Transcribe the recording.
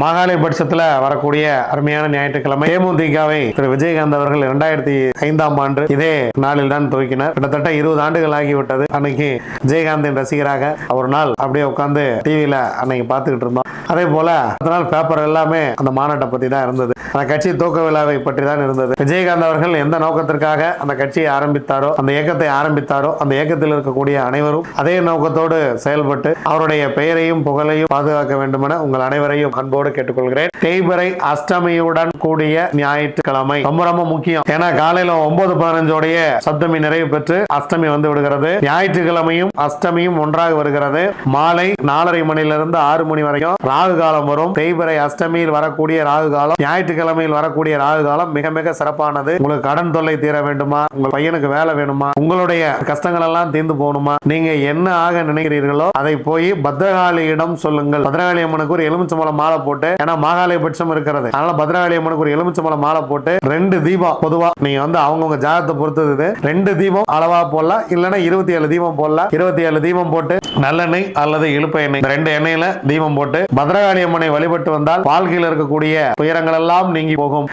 மாகாளிபட்சத்தில் வரக்கூடிய அருமையான ஞாயிற்றுக்கிழமை தேமுதிகவை திரு விஜயகாந்த் அவர்கள் இரண்டாயிரத்தி ஐந்தாம் ஆண்டு இதே நாளில் தான் துவக்கினார். கிட்டத்தட்ட இருபது ஆண்டுகள் ஆகிவிட்டது. அன்னைக்கு விஜயகாந்தின் ரசிகராக ஒரு நாள் அப்படியே உட்காந்து டிவியில அன்னைக்கு பார்த்துக்கிட்டு இருந்தோம். அதே போல அதனால் நாள் பேப்பர் எல்லாமே அந்த மாநாட்டை பற்றி தான் இருந்தது. அந்த கட்சி துவக்க விழாவை பற்றி தான் இருந்தது. விஜயகாந்த் அவர்கள் எந்த நோக்கத்திற்காக அந்த கட்சியை ஆரம்பித்தாரோ அந்த இயக்கத்தை ஆரம்பித்தாரோ அந்த இயக்கத்தில் இருக்கக்கூடிய அனைவரும் அதே நோக்கத்தோடு செயல்பட்டு அவருடைய பெயரையும் புகழையும் பாதுகாக்க வேண்டும் என உங்கள் அனைவரையும் அன்போடு கேட்டுக்கொள்கிறேன். தேய்பிறை அஷ்டமியுடன் கூடிய ஞாயிற்றுக்கிழமை ரொம்ப ரொம்ப முக்கியம். ஏன்னா காலையில ஒன்பது பதினஞ்சோடைய சப்தமி நிறைவு பெற்று அஷ்டமி வந்து விடுகிறது. ஞாயிற்றுக்கிழமையும் அஷ்டமியும் ஒன்றாக வருகிறது. மாலை நாலரை மணியிலிருந்து ஆறு மணி வரைக்கும் ராகு காலம் வரும். தேய்பிறை அஷ்டமியில் வரக்கூடிய ராகு காலம் ஞாயிற்றுக்கிழமை சனிக்கிழமையில் வரக்கூடிய ராகு காலம் மிக மிக சிறப்பானது. உங்களுக்கு கடன் தொல்லை தீர வேண்டுமா? உங்க பையனுக்கு வேலை வேணுமா? உங்களுடைய கஷ்டங்கள் எல்லாம் தீர்ந்து போகணுமா? நீங்க என்ன ஆக நினைக்கிறீர்களோ அதை போய் பத்ரகாளியிடம் சொல்லுங்கள். பத்ரகாளி அம்மனுக்கு ஒரு எலுமிச்சம்பழம் மாலை போட்டு ஏன்னா மாகாளிபட்சம் இருக்கிறது. அதனால பத்ரகாளி அம்மனுக்கு ஒரு எலுமிச்சம்பழம் மாலை போட்டு ரெண்டு தீபம் பொதுவா நீங்க வந்து அவங்கவுங்க ஜாதகத்தை பொறுத்தது ரெண்டு தீபம் அளவா போடலாம். இல்லைன்னா இருபத்தி ஏழு தீபம் போடலாம். இருபத்தி ஏழு தீபம் போட்டு நல்லெண்ணெய் அல்லது இழுப்ப எண்ணெய். ரெண்டு எண்ணெயில தீபம் போட்டு பத்ரகாளி அம்மனை வழிபட்டு வந்தால் வாழ்க்கையில் இருக்கக்கூடிய துயரங்கள் எல்லாம் நீங்கி போகும்.